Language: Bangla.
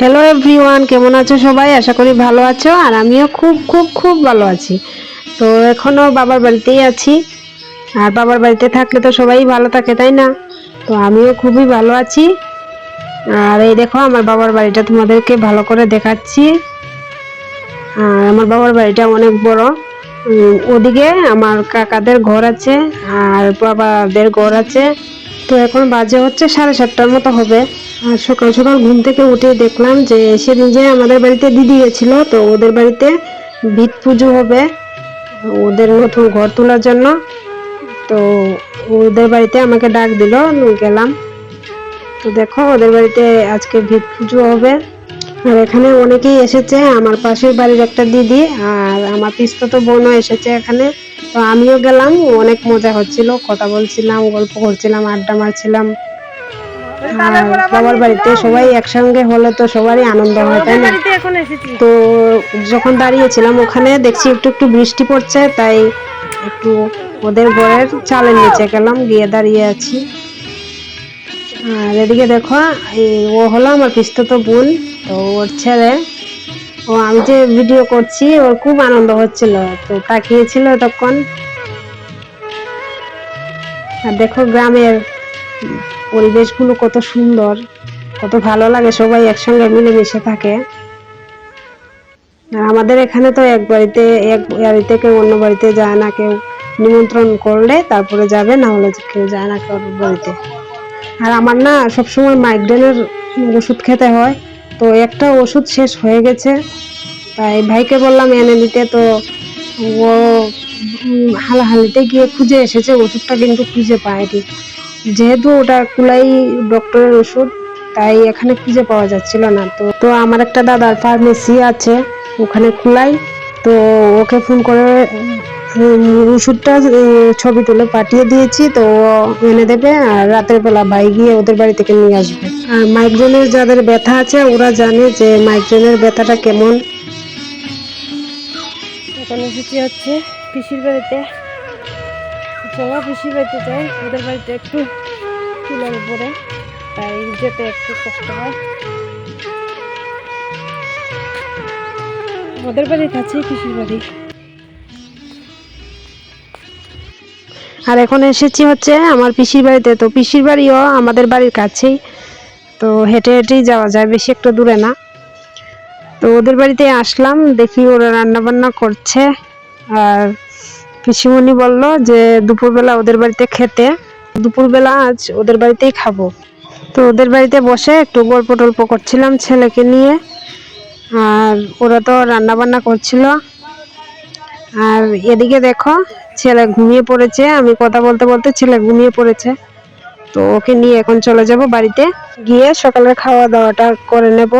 হ্যালো এভরিওয়ান কেমন আছো সবাই? আশা করি ভালো আছো, আর আমিও খুব খুব খুব ভালো আছি। তো এখনও বাবার বাড়িতেই আছি, আর বাবার বাড়িতে থাকলে তো সবাই ভালো থাকে, তাই না? তো আমিও খুবই ভালো আছি। আর এই দেখো, আমার বাবার বাড়িটা তোমাদেরকে ভালো করে দেখাচ্ছি। আর আমার বাবার বাড়িটা অনেক বড়। ওদিকে আমার কাকাদের ঘর আছে, আর বাবাদের ঘর আছে। তো এখন বাজে হচ্ছে সাড়ে সাতটার মতো হবে। আর সকাল সকাল ঘুম থেকে উঠে দেখলাম যে, সেদিন যে আমাদের বাড়িতে দিদি গেছিল, তো ওদের বাড়িতে ভিত পুজো হবে, ওদের নতুন ঘর তোলার জন্য। তো ওদের বাড়িতে আমাকে ডাক দিল গেলাম। তো দেখো, ওদের বাড়িতে আজকে ভিত পুজো হবে। আর এখানে অনেকেই এসেছে, আমার পাশের বাড়ির একটা দিদি আর আমার পিস্তত বোনও এসেছে এখানে। তো আমিও গেলাম, অনেক মজা হচ্ছিল, কথা বলছিলাম, গল্প করছিলাম, আড্ডা মারছিলাম। বাবার বাড়িতে সবাই একসঙ্গে হলে তো সবারই আনন্দ হয়, তাই না? তো যখন দাঁড়িয়েছিলাম ওখানে, দেখছি একটু একটু বৃষ্টি পড়ছে, তাই একটু ওদের ঘরের চালের নিচে গেলাম, গিয়ে দাঁড়িয়ে আছি। আর এদিকে দেখো ও হলো আমার পিস্তত বোন তো ওর ছেলে। ও আমি যে ভিডিও করছি, ওর খুব আনন্দ হচ্ছিল, তো তাকিয়েছিল তখন আর দেখো গ্রামের পরিবেশগুলো কত সুন্দর, কত ভালো লাগে সবাই একসঙ্গে মিলেমিশে থাকে। আর আমাদের এখানে তো এক বাড়িতে এক বাড়িতে কেউ অন্য বাড়িতে যায় না, কেউ নিমন্ত্রণ করলে তারপরে যাবে, না হলে কেউ যায় না কারোর বাড়িতে। আর আমার না সবসময় মাইগ্রেনের ওষুধ খেতে হয়। তো একটা ওষুধ শেষ হয়ে গেছে। তাই ভাইকে বললাম, এনে দিতে। তো ও হালাহালিতে গিয়ে খুঁজে এসেছে। ওষুধটা কিন্তু খুঁজে পায়নি। যেহেতু ওটা কুলাই ডক্টরের ওষুধ, তাই এখানে খুঁজে পাওয়া যাচ্ছিল না। তো তো আমার একটা দাদার ফার্মেসি আছে, ওখানে কুলাই তো ওকে ফোন করে ওষুধটা ছবি তুলে পাঠিয়ে দিয়েছি, তো এনে দেবে, আর রাতের বেলা ভাই গিয়ে ওদের বাড়ি থেকে নিয়ে আসবে। আর মাইগ্রেনের যাদের ব্যথা আছে, ওরা জানে যে মাইগ্রেনের ব্যথাটা কেমন। এখন এসেছি হচ্ছে পিসির বাড়িতে। চলো পিসির বাড়িতে যাই, ওদের বাড়িতে একটু চুলার উপরে, তাই যেতে একটু কষ্ট হয়। ওদের বাড়ির কাছেই পিসির বাড়ি। আর এখন এসেছি হচ্ছে আমার পিসির বাড়িতে। তো পিসির বাড়িও আমাদের বাড়ির কাছেই। তো হেঁটে হেঁটেই যাওয়া যায়, বেশি একটু দূরে না। তো ওদের বাড়িতে আসলাম, দেখি ওরা রান্নাবান্না করছে। আর পিসিমণি বলল যে দুপুরবেলা ওদের বাড়িতে খেতে, দুপুরবেলা আজ ওদের বাড়িতেই খাব। তো ওদের বাড়িতে বসে একটু গল্প টল্প করছিলাম ছেলেকে নিয়ে। আর ওরা তো রান্নাবান্না করছিল। আর এদিকে দেখো, ছেলে ঘুমিয়ে পড়েছে। আমি কথা বলতে বলতে ছেলে ঘুমিয়ে পড়েছে। তো ওকে নিয়ে এখন চলে যাব বাড়িতে। গিয়ে সকালের খাওয়া দাওয়াটা করে নেব।